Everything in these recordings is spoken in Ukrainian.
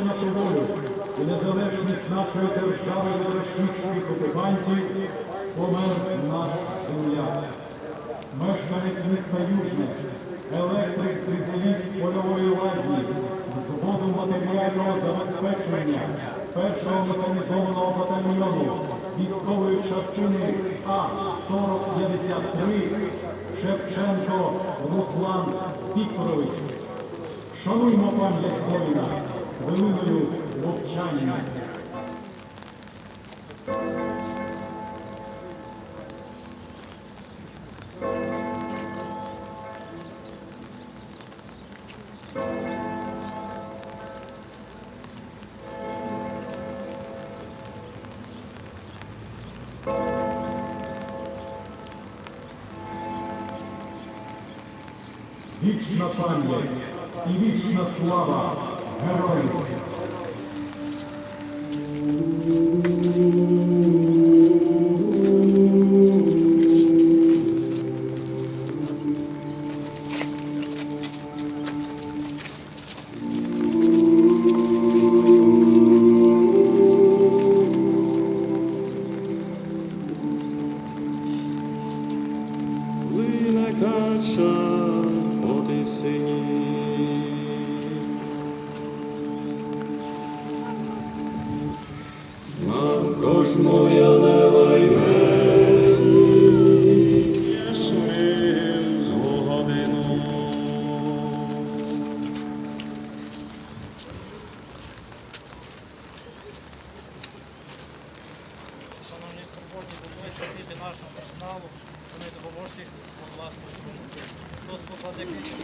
24-го року, боронячи нашу волю і незалежність нашої держави від російських окупантів, помер наш земляк. Мешканець міста Южне, електрик спеціаліст польової лазні, взводу матеріального забезпечення першого механізованого батальйону військової частини А-4053 Шевченко Руслан Вікторович. Шануймо пам'ять воїна хвилиною мовчання. Вічна пам'ять і вічна слава платити нашому персоналу, вони допоможуть з власної крові. Хто спокладе книжку?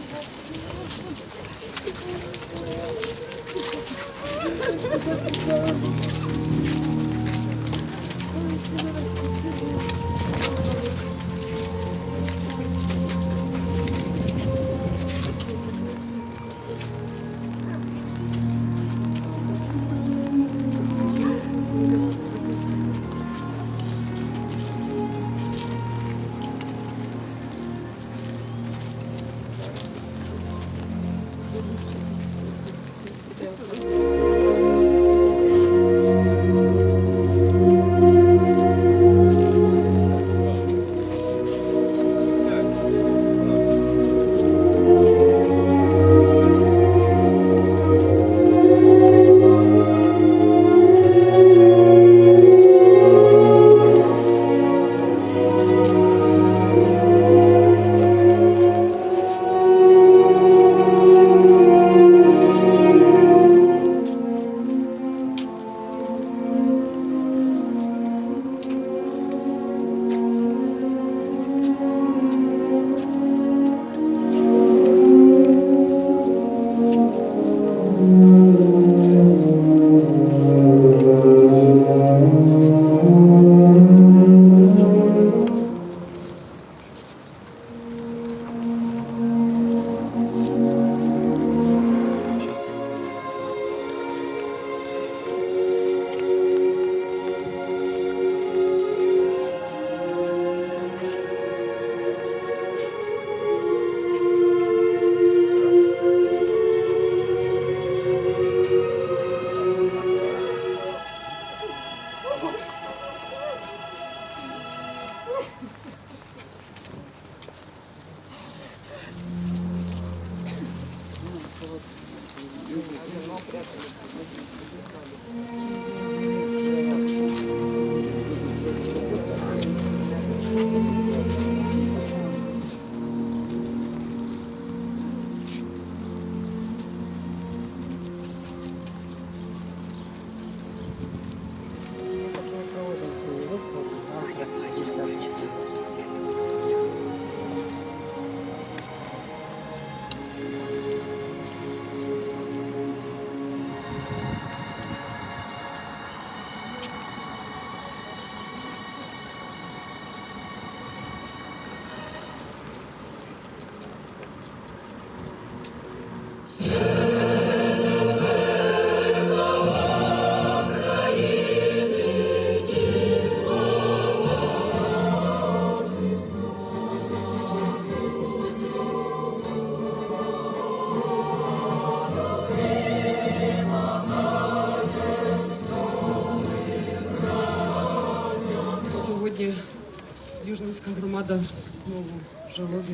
Громада знову в жалобі.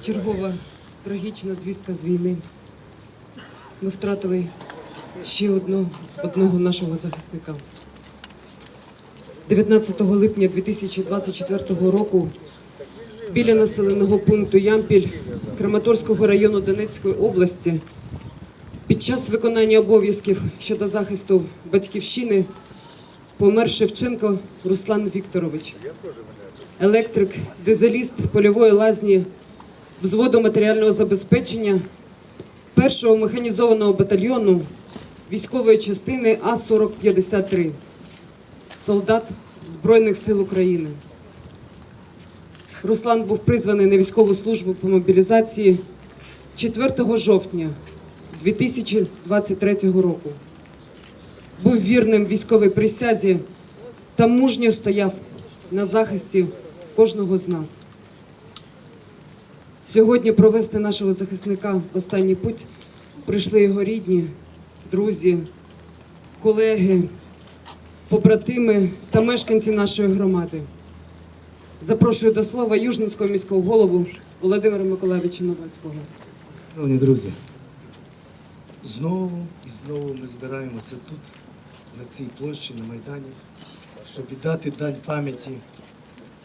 Чергова трагічна звістка з війни. Ми втратили ще одну, одного нашого захисника. 19 липня 2024 року біля населеного пункту Ямпіль Краматорського району Донецької області під час виконання обов'язків щодо захисту батьківщини помер Шевченко Руслан Вікторович, електрик, дизеліст польової лазні взводу матеріального забезпечення першого механізованого батальйону військової частини А-4053, солдат Збройних сил України. Руслан був призваний на військову службу по мобілізації 4 жовтня 2023 року був вірним військовій присязі та мужньо стояв на захисті кожного з нас. Сьогодні провести нашого захисника в останній путь прийшли його рідні, друзі, колеги, побратими та мешканці нашої громади. Запрошую до слова Южницького міського голову Володимира Миколаївича Новацького. Шановні друзі, знову і знову ми збираємося тут, на цій площі, на Майдані, щоб віддати дань пам'яті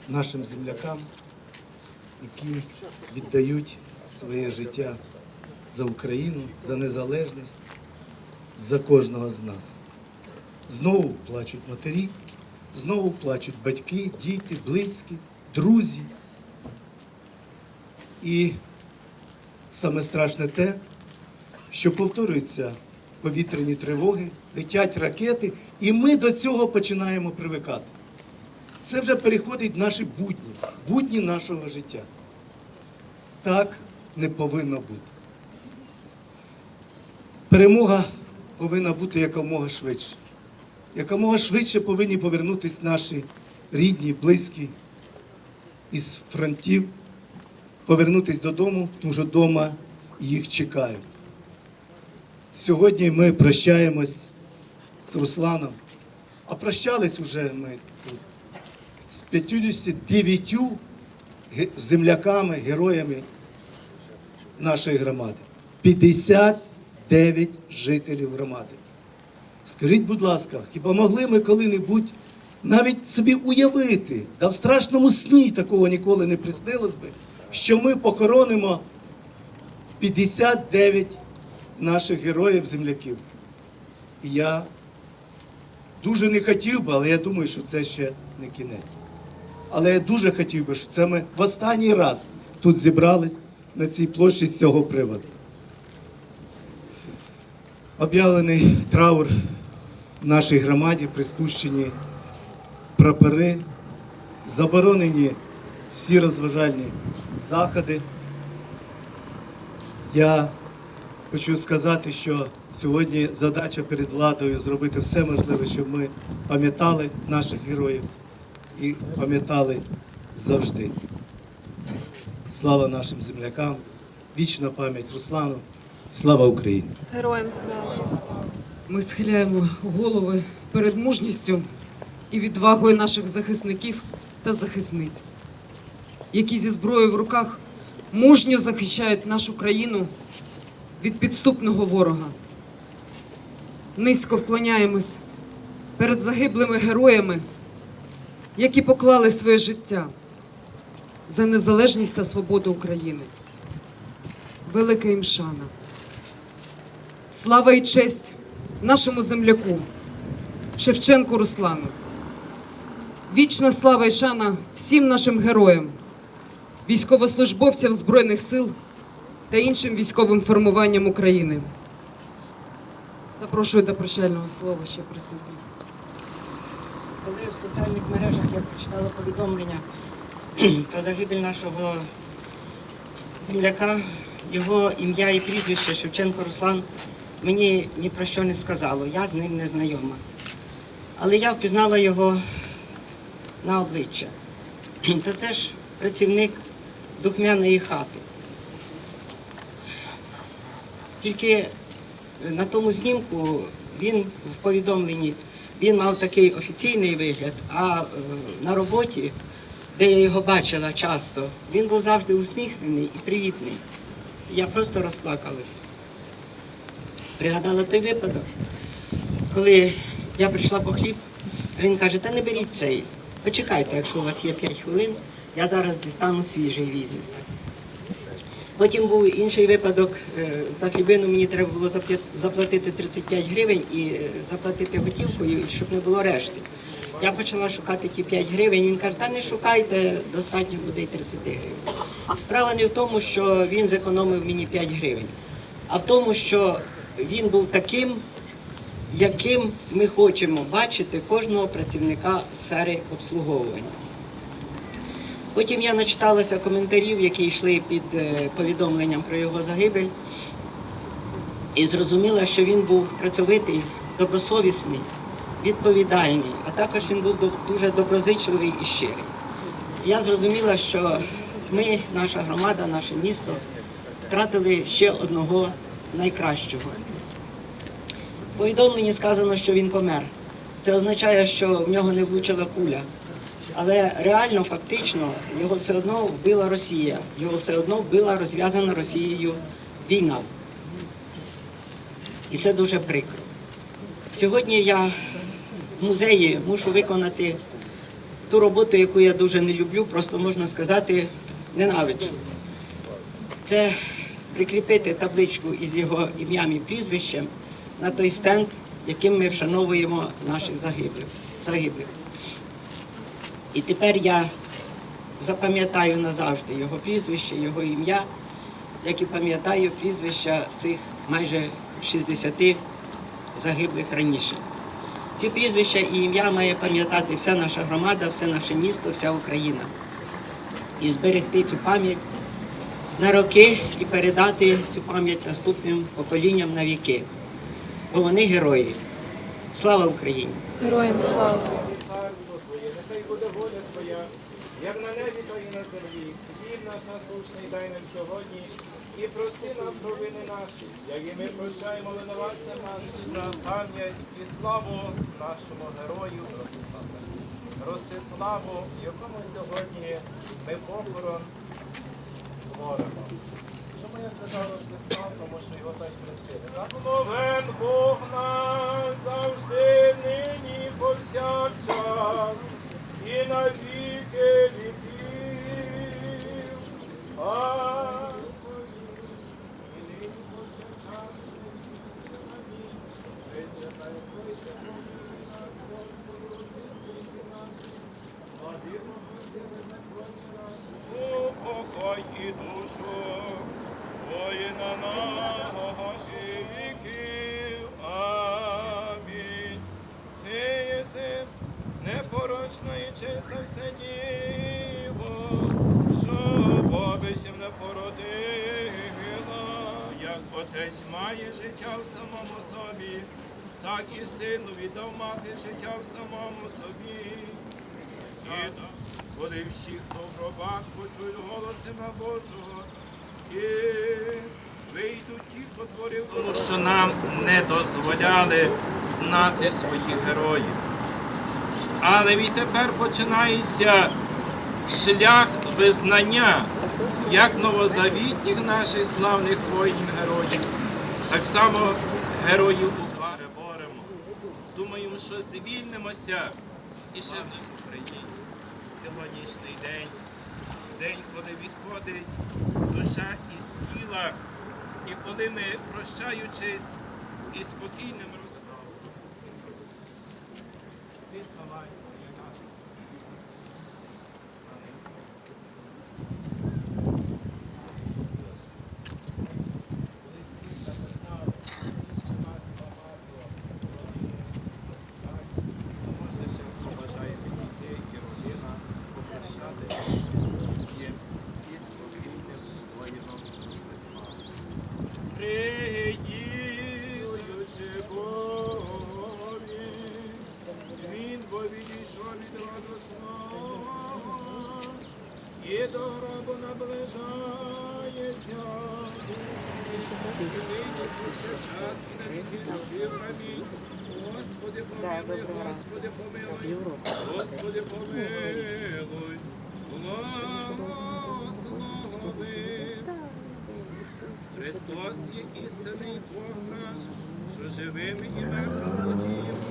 нашим землякам, які віддають своє життя за Україну, за незалежність, за кожного з нас. Знову плачуть матері, знову плачуть батьки, діти, близькі, друзі. І Саме страшне те, що повторюються повітряні тривоги, летять ракети, і ми до цього починаємо привикати. Це вже переходить в наші будні, будні нашого життя. Так не повинно бути. Перемога повинна бути якомога швидше. Якомога швидше повинні повернутися наші рідні, близькі із фронтів повернутися додому, тому що вдома їх чекають. Сьогодні ми прощаємось з Русланом, а прощались уже ми тут з 59 земляками, героями нашої громади. 59 жителів громади. Скажіть, будь ласка, хіба могли ми коли-небудь навіть собі уявити, да в страшному сні такого ніколи не приснилось би, що ми похоронимо 59 наших героїв земляків. І я дуже не хотів би, але я думаю, що це ще не кінець. Але я дуже хотів би, щоб це ми в останній раз тут зібрались на цій площі з цього приводу. Об'явлений траур в нашій громаді, приспущені прапори, заборонені всі розважальні заходи. Я хочу сказати, що сьогодні задача перед владою зробити все можливе, щоб ми пам'ятали наших героїв і пам'ятали завжди. Слава нашим землякам, вічна пам'ять Руслану, слава Україні! Героям слава! Ми схиляємо голови перед мужністю і відвагою наших захисників та захисниць, які зі зброєю в руках мужньо захищають нашу країну від підступного ворога. Низько вклоняємось перед загиблими героями, які поклали своє життя за незалежність та свободу України. Велика їм шана. Слава і честь нашому земляку Шевченку Руслану. Вічна слава і шана всім нашим героям, військовослужбовцям Збройних сил та іншим військовим формуванням України. Запрошую до прощального слова ще присутніх. Коли в соціальних мережах я прочитала повідомлення про загибель нашого земляка, його ім'я і прізвище Шевченко Руслан мені ні про що не сказало. Я з ним не знайома. Але я впізнала його на обличчя. То це ж працівник духмяної хати. Тільки на тому знімку він в повідомленні він мав такий офіційний вигляд, а е, на роботі де я його бачила часто, він був завжди усміхнений і привітний. Я просто розплакалася. Пригадала той випадок, коли я прийшла по хліб, а він каже, та не беріть цей. Почекайте, якщо у вас є 5 хвилин, я зараз дістану свіжий візьму. Потім був інший випадок. е, За хлібину мені треба було заплатити 35 гривень і е, заплатити готівкою, щоб не було решти. Я почала шукати ті 5 гривень. Він каже, та не шукайте, достатньо буде й 30 гривень. Справа не в тому, що він зекономив мені 5 гривень, а в тому, що він був таким, яким ми хочемо бачити кожного працівника сфери обслуговування. Потім я начиталася коментарів, які йшли під е, повідомленням про його загибель, і зрозуміла, що він був працьовитий, добросовісний, відповідальний, а також він був дуже доброзичливий і щирий. Я зрозуміла, що ми, наша громада, наше місто втратили ще одного найкращого. В повідомленні сказано, що він помер. Це означає, що в нього не влучила куля. Але реально, фактично, його все одно вбила Росія, його все одно вбила розв'язана Росією війна. І це дуже прикро. Сьогодні я в музеї мушу виконати ту роботу, яку я дуже не люблю, просто можна сказати, ненавиджу. Це прикріпити табличку із його ім'ям і прізвищем на той стенд, яким ми вшановуємо наших загиблих. І тепер я запам'ятаю назавжди його прізвище, його ім'я, як і пам'ятаю прізвища цих майже 60 загиблих раніше. Ці прізвища і ім'я має пам'ятати вся наша громада, все наше місто, вся Україна. І зберегти цю пам'ять на роки і передати цю пам'ять наступним поколінням на віки. Бо вони герої. Слава Україні! Героям слава! царство Твоє, нехай буде воля Твоя, як на небі, то і на землі. Хліб наш насущний дай нам сьогодні, і прости нам провини наші, як і ми прощаємо винуватцям нашим, на пам'ять і славу нашому герою Ростиславу, якому сьогодні ми похорон творимо. Чому я сказав Ростислав, тому що його так хрестили. Благословен Бог наш завжди, нині, повсякчас, і на віки віків. Амінь. І нині, повсякчас, і на віки. Пресвятая Тройця, помилуй нас, Господи, зістріки наші, владико, Господи, законі наші. Упокой і душу воїна наші віків. Амінь. Ти єси непорочна і все діво, що бобисів не породила, як отець має життя в самому собі, так і сину віддав мати життя в самому собі. Діда, коли всі, хто в гробах почують голос Сина Божого, і вийдуть ті, хто творив, тому що нам не дозволяли знати своїх героїв. Але відтепер починається шлях визнання як новозавітніх наших славних воїнів-героїв, так само героїв у переборемо. Думаємо, що звільнимося і ще за Україні. Сьогоднішній день, день, коли відходить душа із тіла, і коли ми, прощаючись і спокійним розумом, Може, ще хто бажає підійти, і родина, попрощатися з всім і спокійним воїном Ростиславом. Приділюючи Богові, він бо відійшов від радосного, і до гробу наближається. Господи, помилуй, Господи, помилуй, Господи, помилуй, Благослови. Христос є істинний Бог наш, що живими і мертвими діємо.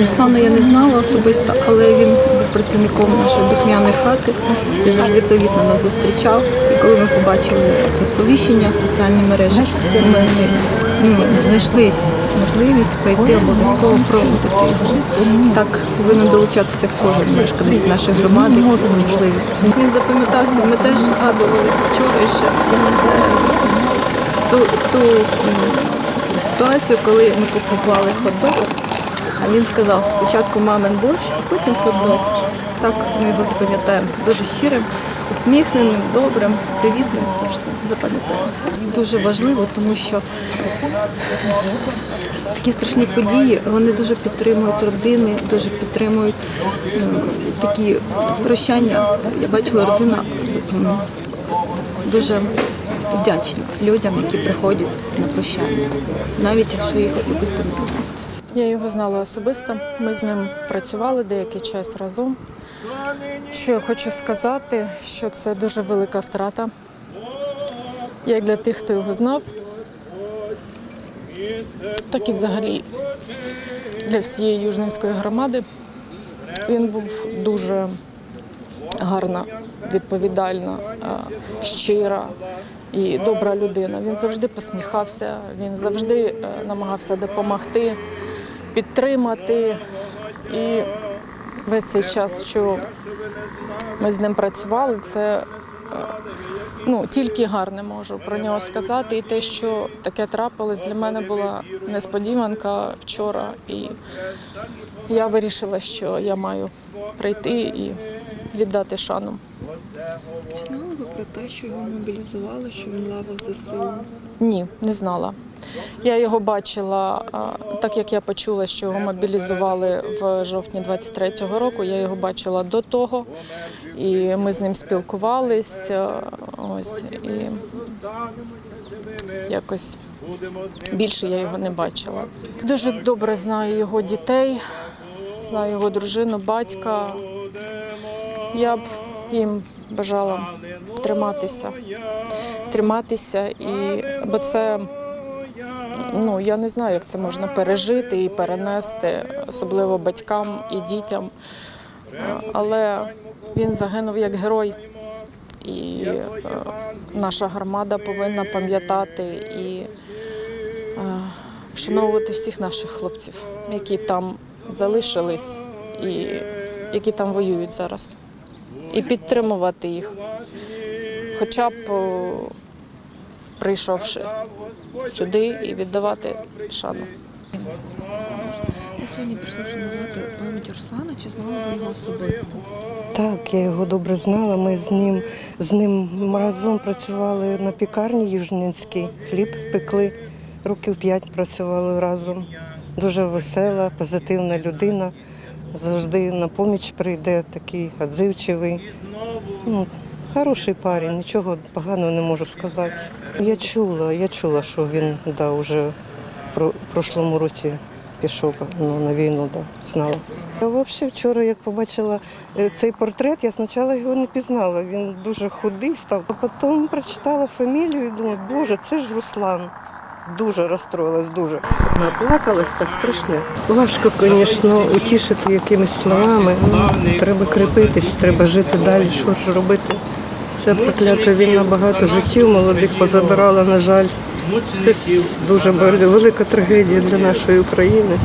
Руслана я не знала особисто, але він був працівником нашої духмяної хати і завжди привітно нас зустрічав. І коли ми побачили це сповіщення в соціальній мережі, то ми ну, знайшли можливість прийти обов'язково проводити його. Так повинен долучатися кожен мешканець нашої громади за можливістю. Він запам'ятався. Ми теж згадували вчора ще е, ту, ту ситуацію, коли ми купували хот-дог, він сказав спочатку мамин борщ, а потім хот-дог. Так ми його запам'ятаємо. Дуже щирим, усміхненим, добрим, привітним завжди запам'ятаємо. Дуже важливо, тому що такі страшні події вони дуже підтримують родини, дуже підтримують такі прощання. Я бачила родина дуже вдячна людям, які приходять на прощання, навіть якщо їх особисто не знають. Я його знала особисто. Ми з ним працювали деякий час разом. Що я хочу сказати, що це дуже велика втрата. Як для тих, хто його знав, так і взагалі для всієї Южненської громади. Він був дуже гарна, відповідальна, е, щира і добра людина. Він завжди посміхався, він завжди е, намагався допомогти, підтримати. І весь цей час, що ми з ним працювали, це е, ну, тільки гарне можу про нього сказати. І те, що таке трапилось, для мене була несподіванка вчора. І я вирішила, що я маю прийти і віддати шану. Чи знали ви про те, що його мобілізували, що він лавав ЗСУ? Ні, не знала. Я його бачила, так як я почула, що його мобілізували в жовтні 23-го року. Я його бачила до того, і ми з ним спілкувались. Ось і якось більше я його не бачила. Дуже добре знаю його дітей, знаю його дружину, батька. Я б їм бажала триматися, триматися, і бо це ну я не знаю, як це можна пережити і перенести, особливо батькам і дітям. Але він загинув як герой, і е, наша громада повинна пам'ятати і е, вшановувати всіх наших хлопців, які там залишились і які там воюють зараз, і підтримувати їх, хоча б прийшовши сюди і віддавати шану. Сьогодні прийшли вшанувати пам'ять Руслана. Чи знали ви його особисто? Так, я його добре знала. Ми з ним з ним разом працювали на пікарні Южненській, хліб пекли. Років п'ять працювали разом. Дуже весела, позитивна людина. Завжди на поміч прийде, такий відзивчивий. Хороший парень, нічого поганого не можу сказати. Я чула, я чула, що він да, вже в прошлому році пішов ну, на війну, да, знала. Я взагалі вчора, як побачила е, цей портрет, я спочатку його не пізнала. Він дуже худий став. А потім прочитала фамілію і думаю, боже, це ж Руслан. Дуже розстроїлась, дуже. Наплакалась так страшно. Важко, звісно, утішити якимись словами. Ну, треба крепитись, треба жити далі. Що ж робити? Ця проклята війна багато життів молодих позабирала, на жаль. Це дуже велика трагедія для нашої України.